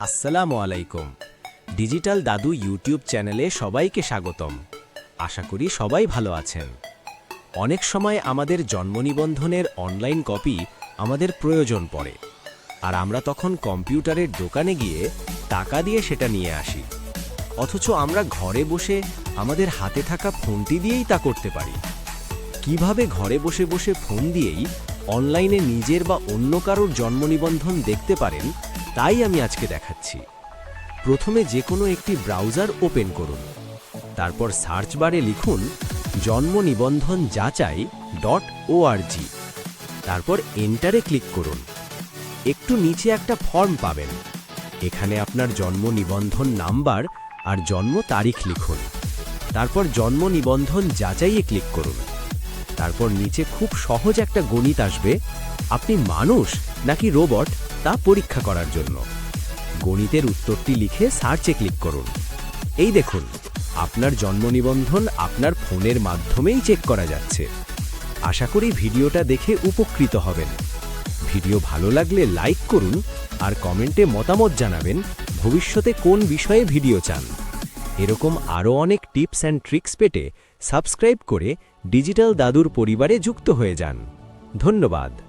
আসসালামু আলাইকুম। ডিজিটাল দাদু ইউটিউব চ্যানেলে সবাইকে স্বাগতম। আশা করি সবাই ভালো আছেন। অনেক সময় আমাদের জন্ম নিবন্ধনের অনলাইন কপি আমাদের প্রয়োজন পড়ে। আর আমরা তখন কম্পিউটারের দোকানে গিয়ে টাকা দিয়ে সেটা নিয়ে আসি। অথচ আমরা ঘরে বসে আমাদের হাতে থাকা ফোনটি দিয়েই তা করতে পারি। কীভাবে ঘরে বসে বসে ফোন দিয়েই অনলাইনে নিজের বা অন্য কারোর জন্ম নিবন্ধন দেখতে পারেন তাই আমি আজকে দেখাচ্ছি। প্রথমে যে কোনো একটি ব্রাউজার ওপেন করুন। তারপর সার্চ বারে লিখুন, জন্ম নিবন্ধন যাচাই ডট ওআরজি তারপর এন্টারে ক্লিক করুন। একটু নিচে একটা ফর্ম পাবেন। এখানে আপনার জন্ম নিবন্ধন নাম্বার আর জন্ম তারিখ লিখুন। তারপর জন্ম নিবন্ধন যাচাইয়ে ক্লিক করুন। তারপর নিচে খুব সহজ একটা গণিত আসবে, আপনি মানুষ নাকি রোবট? তা পরীক্ষা করার জন্য। গণিতের উত্তরটি লিখে সার্চে ক্লিক করুন। এই দেখুন, আপনার জন্ম নিবন্ধন আপনার ফোনের মাধ্যমেই চেক করা যাচ্ছে। আশা করি ভিডিওটা দেখে উপকৃত হবেন। ভিডিও ভালো লাগলে লাইক করুন আর কমেন্টে মতামত জানাবেন ভবিষ্যতে কোন বিষয়ে ভিডিও চান। এরকম আরও অনেক টিপস অ্যান্ড ট্রিক্স পেতে সাবস্ক্রাইব করে ডিজিটাল দাদুর পরিবারে যুক্ত হয়ে যান। ধন্যবাদ।